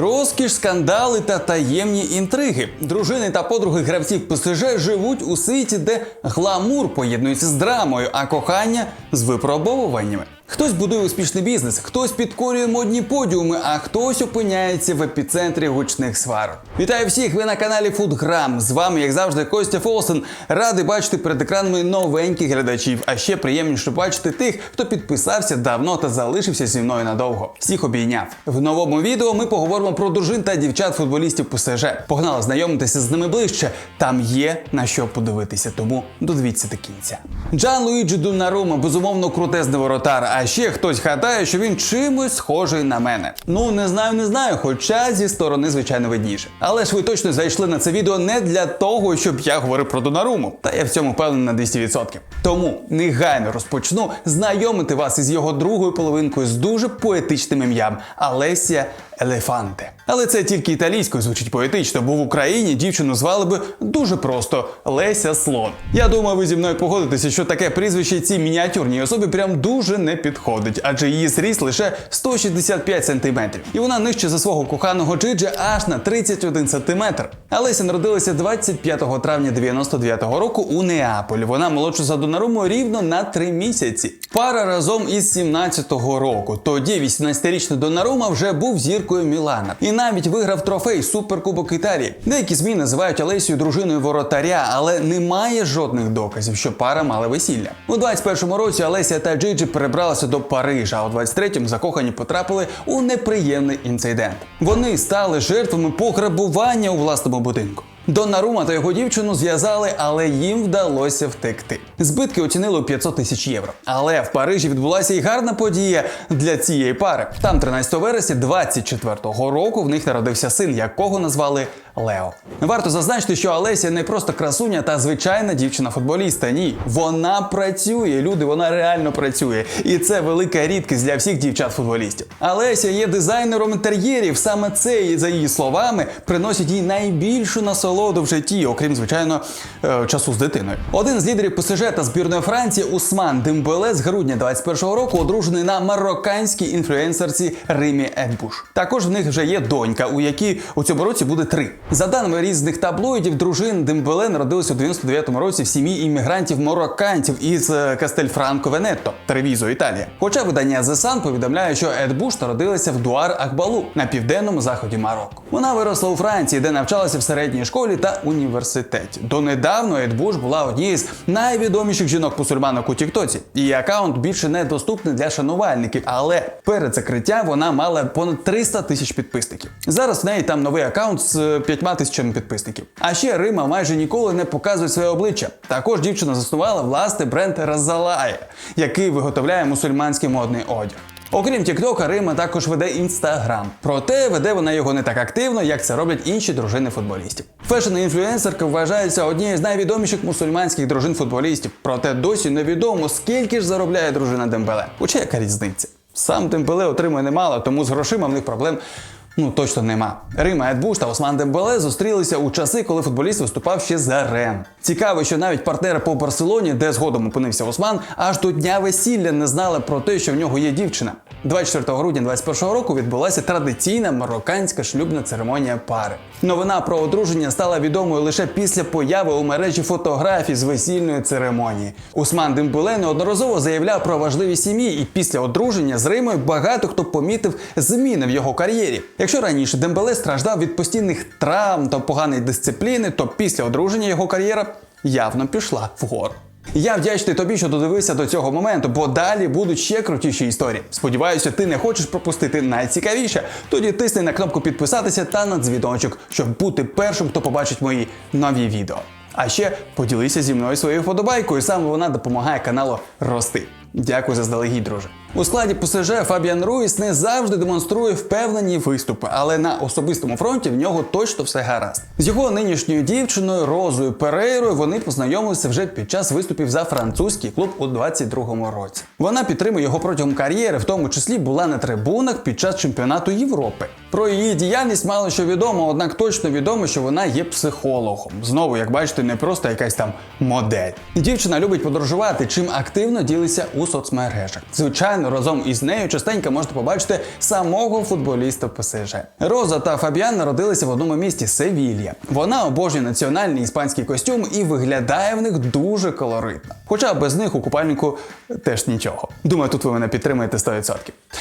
Розкіш, скандали та таємні інтриги. Дружини та подруги гравців ПСЖ живуть у світі, де гламур поєднується з драмою, а кохання з випробовуваннями. Хтось будує успішний бізнес, хтось підкорює модні подіуми, а хтось опиняється в епіцентрі гучних сварок. Вітаю всіх! Ви на каналі Фудграм. З вами, як завжди, Костя Фолсен. Радий бачити перед екранами новеньких глядачів. А ще приємніше бачити тих, хто підписався давно та залишився зі мною надовго. Всіх обійняв. В новому відео ми поговоримо про дружин та дівчат футболістів ПСЖ. Погнали знайомитися з ними ближче. Там є на що подивитися, тому додивіться до кінця. Джан Луїджі Дунарума, безумовно, крутезний воротар. А ще хтось гадає, що він чимось схожий на мене. Ну не знаю, не знаю, хоча зі сторони, звичайно, видніше. Але ж ви точно зайшли на це відео не для того, щоб я говорив про Донаруму. Та я в цьому певний на 200%. Тому негайно розпочну знайомити вас із його другою половинкою з дуже поетичним ім'ям Алесія Елефанте. Але це тільки італійською звучить поетично, бо в Україні дівчину звали би дуже просто Леся Слон. Я думаю, ви зі мною погодитеся, що таке прізвище цій мініатюрній особі прям дуже не підходить, адже її зріст лише 165 см. І вона нижче за свого коханого Джиджа аж на 31 см. А Леся народилася 25 травня 99-го року у Неаполі. Вона молодша за Донаруму рівно на 3 місяці. Пара разом із 17-го року. Тоді 18-річний Донарума вже був зіркою Мілана і навіть виграв трофей Суперкубок Італії. Деякі ЗМІ називають Олесію дружиною воротаря, але немає жодних доказів, що пара мала весілля. У 21-му році Олеся та Джиджі перебралися до Парижа, а у 23-му закохані потрапили у неприємний інцидент. Вони стали жертвами пограбування у власному будинку. Донарума та його дівчину зв'язали, але їм вдалося втекти. Збитки оцінили у 500 тисяч євро. Але в Парижі відбулася і гарна подія для цієї пари. Там 13 вересня 24-го року в них народився син, якого назвали Лео. Варто зазначити, що Олеся не просто красуня та звичайна дівчина-футболіста. Ні, вона працює. Люди, вона реально працює. І це велика рідкість для всіх дівчат-футболістів. Олеся є дизайнером інтер'єрів. Саме це, за її словами, приносить їй найбільшу насолоду в житті, окрім звичайно е, часу з дитиною. Один з лідерів ПСЖ та збірної Франції Усман Дембеле з грудня 21-го року одружений на марокканській інфлюенсерці Римі Едбуш. Також в них вже є донька, у якій у цьому році буде три. За даними різних таблоїдів, дружин Дембеле народилися у 99-му році в сім'ї іммігрантів морокканців із е, Кастельфранко Венетто, Тревізо, Італія. Хоча видання The Sun повідомляє, що Ед Буш народилася в Дуар Акбалу на південному заході Марокко. Вона виросла у Франції, де навчалася в середній школі та університеті. Донедавно Ед Буш була однією з найвідоміших жінок-мусульманок у Тіктоці. Її аккаунт більше не доступний для шанувальників, але перед закриттям вона мала понад 300 тисяч підписників. Зараз в неї там новий аккаунт з 5 тисячами підписників. А ще Рима майже ніколи не показує своє обличчя. Також дівчина заснувала власний бренд Разалая, який виготовляє мусульманський модний одяг. Окрім Тіктока, Рима також веде інстаграм. Проте веде вона його не так активно, як це роблять інші дружини футболістів. Фешн-інфлюенсерка вважається однією з найвідоміших мусульманських дружин футболістів. Проте досі невідомо, скільки ж заробляє дружина Дембеле. Хоча яка різниця? Сам Дембеле отримує немало, тому з грошима в них проблем. Ну точно нема. Рима Едбуш та Осман Дембеле зустрілися у часи, коли футболіст виступав ще за Рен. Цікаво, що навіть партнери по Барселоні, де згодом опинився Осман, аж до дня весілля не знали про те, що в нього є дівчина. 24 грудня 2021 року відбулася традиційна марокканська шлюбна церемонія пари. Новина про одруження стала відомою лише після появи у мережі фотографій з весільної церемонії. Усман Дембеле неодноразово заявляв про важливість сім'ї, і після одруження з Римою багато хто помітив зміни в його кар'єрі. Якщо раніше Дембеле страждав від постійних травм та поганої дисципліни, то після одруження його кар'єра явно пішла вгору. Я вдячний тобі, що додивився до цього моменту, бо далі будуть ще крутіші історії. Сподіваюся, ти не хочеш пропустити найцікавіше. Тоді тисни на кнопку підписатися та на дзвіночок, щоб бути першим, хто побачить мої нові відео. А ще поділися зі мною своєю вподобайкою, саме вона допомагає каналу рости. Дякую за заздалегідь, друже. У складі ПСЖ Фабіан Руїс не завжди демонструє впевнені виступи, але на особистому фронті в нього точно все гаразд. З його нинішньою дівчиною Розою Перейрою вони познайомилися вже під час виступів за французький клуб у 22-му році. Вона підтримує його протягом кар'єри, в тому числі була на трибунах під час чемпіонату Європи. Про її діяльність мало що відомо, однак точно відомо, що вона є психологом. Знову, як бачите, не просто якась там модель. Дівчина любить подорожувати, чим активно ділиться у соцмережах. Звичайно, разом із нею частенько можете побачити самого футболіста ПСЖ. Роза та Фабіан народилися в одному місті Севілья. Вона обожнює національний іспанський костюм і виглядає в них дуже колоритно. Хоча без них у купальнику теж нічого. Думаю, тут ви мене підтримаєте 100%.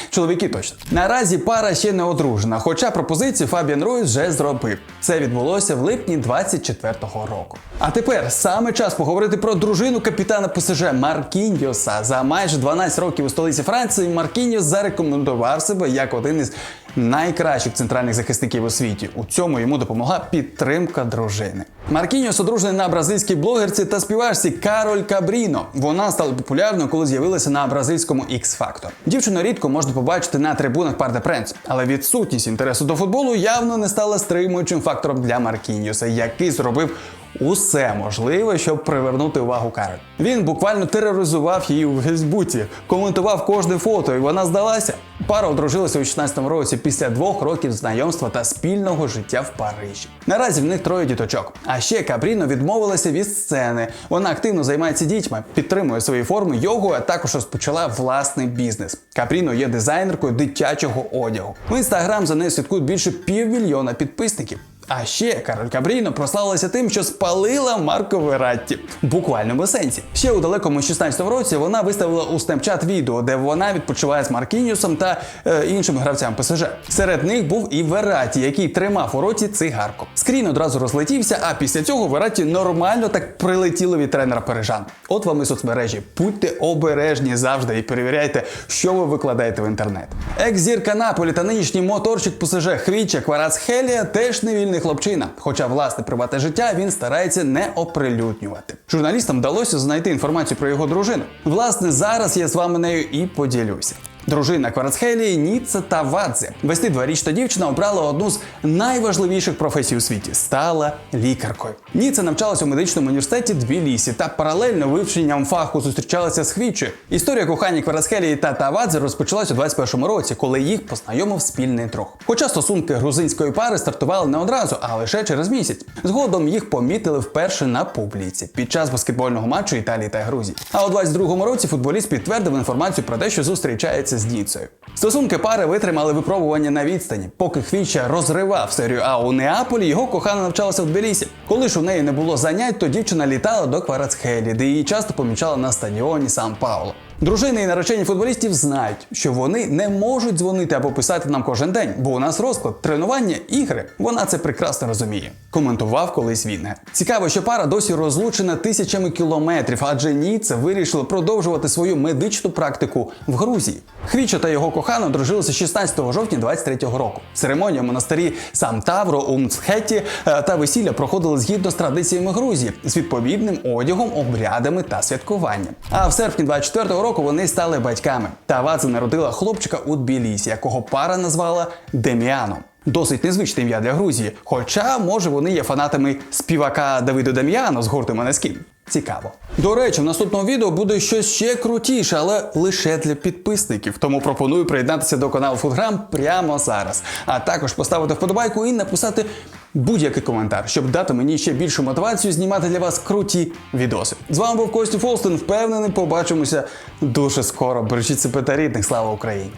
Чоловіки точно. Наразі пара ще не одружена, хоча пропозицію Фабіан Руйс вже зробив. Це відбулося в липні 24-го року. А тепер саме час поговорити про дружину капітана ПСЖ Маркіньоса. За майже 12 років у столиці Франції Маркіньос зарекомендував себе як один із найкращих центральних захисників у світі. У цьому йому допомогла підтримка дружини. Маркіньос одружений на бразильській блогерці та співачці Кароль Кабріно. Вона стала популярною, коли з'явилася на бразильському X Factor. Дівчину рідко можна побачити на трибунах Парде Пренс, але відсутність інтересу до футболу явно не стала стримуючим фактором для Маркіньоса, який зробив усе можливе, щоб привернути увагу Кароль. Він буквально тероризував її у Фейсбуці, коментував кожне фото, і вона здалася. Пара одружилася у 16-му році після двох років знайомства та спільного життя в Парижі. Наразі в них троє діточок. А ще Кабріно відмовилася від сцени. Вона активно займається дітьми, підтримує свої форми йогу, а також розпочала власний бізнес. Капріно є дизайнеркою дитячого одягу. В інстаграм за нею слідкують більше півмільйона підписників. А ще Кароль Кабріно прославилася тим, що спалила Марко Вератті. В буквальному сенсі. Ще у далекому 16-му році вона виставила у Snapchat відео, де вона відпочиває з Маркіньосом та е, іншими гравцями ПСЖ. Серед них був і Вератті, який тримав у роті цигарку. Скрін одразу розлетівся, а після цього Вератті нормально так прилетіло від тренера Парижан. От вам і соцмережі. Будьте обережні завжди і перевіряйте, що ви викладаєте в інтернет. Екс-зірка Наполі та нинішній моторчик ПСЖ Хвіча Кварац Хелія теж не вільний хлопчина. Хоча власне приватне життя він старається не оприлюднювати. Журналістам вдалося знайти інформацію про його дружину. Власне, зараз я з вами нею і поділюся. Дружина Кварацхелії Ніцца Тавадзе. 22-річна дівчина обрала одну з найважливіших професій у світі стала лікаркою. Ніцца навчалася у медичному університеті Тбілісі та паралельно вивченням фаху зустрічалася з Хвічою. Історія кохання Кварацхелії та Тавадзе розпочалася у 21-му році, коли їх познайомив спільний друг. Хоча стосунки грузинської пари стартували не одразу, а лише через місяць. Згодом їх помітили вперше на публіці під час баскетбольного матчу Італії та Грузії. А у 22-му році футболіст підтвердив інформацію про те, що зустрічається з Ніцею. Стосунки пари витримали випробування на відстані, поки Хвіча розривав серію А у Неаполі, його кохана навчалася в Тбілісі. Коли ж у неї не було занять, то дівчина літала до Кварацхелі, де її часто помічала на стадіоні Сан Пауло. Дружини і наречені футболістів знають, що вони не можуть дзвонити або писати нам кожен день, бо у нас розклад, тренування, ігри. Вона це прекрасно розуміє. Коментував колись він. Цікаво, що пара досі розлучена тисячами кілометрів, адже Ніце вирішили продовжувати свою медичну практику в Грузії. Хвіча та його кохана одружилися 16 жовтня 23-го року. Церемонія в монастирі Сам Тавро Мцхеті е, та весілля проходили згідно з традиціями Грузії з відповідним одягом, обрядами та святкуванням. А в серпні 24-го року вони стали батьками. Тавадзе народила хлопчика у Тбілісі, якого пара назвала Деміаном. Досить незвичне ім'я для Грузії, хоча, може, вони є фанатами співака Давиду Дем'яно з гурту Манескін. Цікаво. До речі, в наступному відео буде щось ще крутіше, але лише для підписників. Тому пропоную приєднатися до каналу Фудграм прямо зараз. А також поставити вподобайку і написати будь-який коментар, щоб дати мені ще більшу мотивацію знімати для вас круті відоси. З вами був Костю Фолстен. Впевнений, побачимося дуже скоро. Бережіть себе та рідних. Слава Україні!